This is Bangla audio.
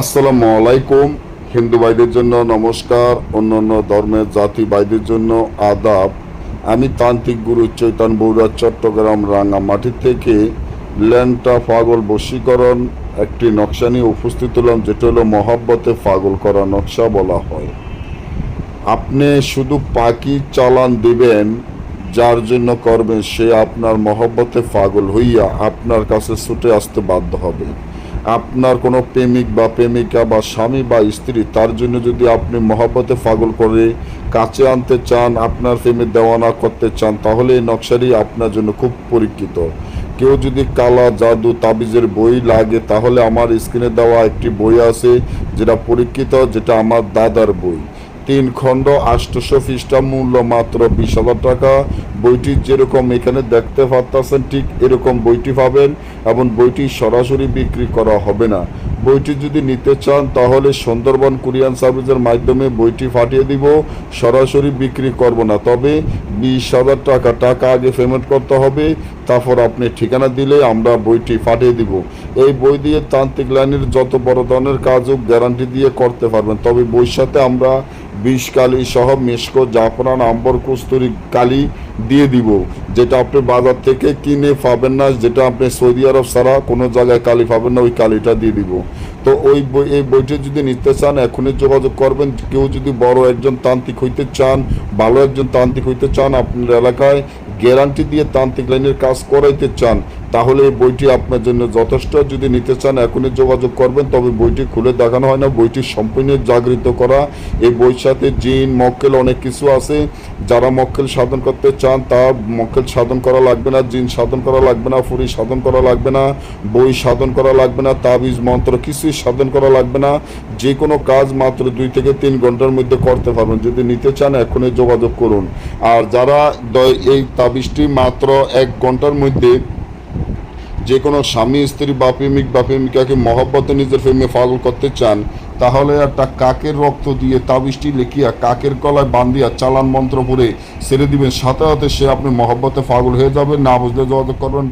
আসসালামু আলাইকুম। হিন্দু ভাইদের জন্য নমস্কার। অন্যান্য ধর্মের জাতি ভাইদের জন্য আদাব। আমি তান্ত্রিক গুরু চৈতন বৌরা চট্টগ্রাম রাঙামাটি থেকে ল্যান্টা পাগল বশীকরণ একটি নকশা নিয়ে উপস্থিত হলাম, যেটা হলো মহাব্বতে পাগল করা নকশা বলা হয়। আপনি শুধু পাখি চালান দিবেন, যার জন্য করবেন সে আপনার মহব্বতে পাগল হইয়া আপনার কাছে ছুটে আসতে বাধ্য হবে। আপনার কোনো প্রেমিক বা প্রেমিকা বা স্বামী বা স্ত্রী, তার জন্য যদি আপনি মহাব্বতে পাগল করে কাছে আনতে চান, আপনার প্রেমে দেওয়ানা করতে চান, তাহলে এই নকশারি আপনার জন্য খুব পরীক্ষিত। কেউ যদি কালা, জাদু, তাবিজের বই লাগে, তাহলে আমার স্ক্রিনে দেওয়া একটি বই আছে, যেটা পরীক্ষিত, যেটা আমার দাদার বই। তিন খণ্ড আষ্টশো পৃষ্ঠা মূল্য মাত্র বিশ হাজার টাকা। বইটি যেরকম এখানে দেখতে পারতেছেন, ঠিক এরকম বইটি পাবেন এবং বইটি সরাসরি বিক্রি করা হবে না। বইটি যদি নিতে চান, তাহলে সুন্দরবন কুরিয়ান সার্ভিসের মাধ্যমে বইটি পাঠিয়ে দিব। সরাসরি বিক্রি করব না, তবে বিশ হাজার টাকা টাকা আগে পেমেন্ট করতে হবে। তারপর আপনি ঠিকানা দিলে আমরা বইটি পাঠিয়ে দিব। এই বই দিয়ে তান্ত্রিক লাইনের যত বড় ধরনের কাজও গ্যারান্টি দিয়ে করতে পারবেন। তবে বইয়ের সাথে আমরা বিষ কালি সহ মেশকো জাফরান আম্বর কস্তুরি কালি দিয়ে দিব। যেটা আপনি বাজার থেকে কিনে পাবেন না, যেটা আপনি সৌদি আরব ছাড়া কোনো জায়গায় কালি পাবেন না, ওই কালিটা দিয়ে দিব। তো ওই বই এই বইটি যদি নিতে চান, এখনই যোগাযোগ করবেন। কেউ যদি বড় একজন তান্ত্রিক হইতে চান, ভালো একজন তান্ত্রিক হইতে চান, আপনার এলাকায় গ্যারান্টি দিয়ে তান্ত্রিক লাইনের কাজ করাইতে চান তাহলে এই বইটি আপনার জন্য যথেষ্ট। যদি নিতে চান, এখনই যোগাযোগ করবেন, তবে বইটি খুলে দেখানো হয় না। বইটি সম্পূর্ণ জাগৃত করা। এই বইয়ের সাথে জিন, মক্কেল অনেক কিছু আছে। যারা মক্কেল সাধন করতে চান, তা মক্কেল সাধন করা লাগবে না, জিন সাধন করা লাগবে না, ফুরি সাধন করা লাগবে না, বই সাধন করা লাগবে না, তাবিজ, মন্ত্র কিছুই সাধন করা লাগবে না। যে কোনো কাজ মাত্র দুই থেকে তিন ঘণ্টার মধ্যে করতে পারবেন। যদি নিতে চান, এখনই যোগাযোগ করুন। আর যারা এই তাবিজটি মাত্র এক ঘণ্টার মধ্যে যে কোনো স্বামী, স্ত্রী বা প্রেমিক বা প্রেমিকাকে মহব্বতে নিজের প্রেমে পাগল করতে চান, তাহলে একটা কাকের রক্ত দিয়ে তাবিজটি লেখিয়া কাকের কলায় বান্ধিয়া চালান মন্ত্র পরে ছেড়ে দিবেন? সাথে সাথে সে আপনি মহব্বতে পাগল হয়ে যাবে না বুঝলে যোগাযোগ করবেন।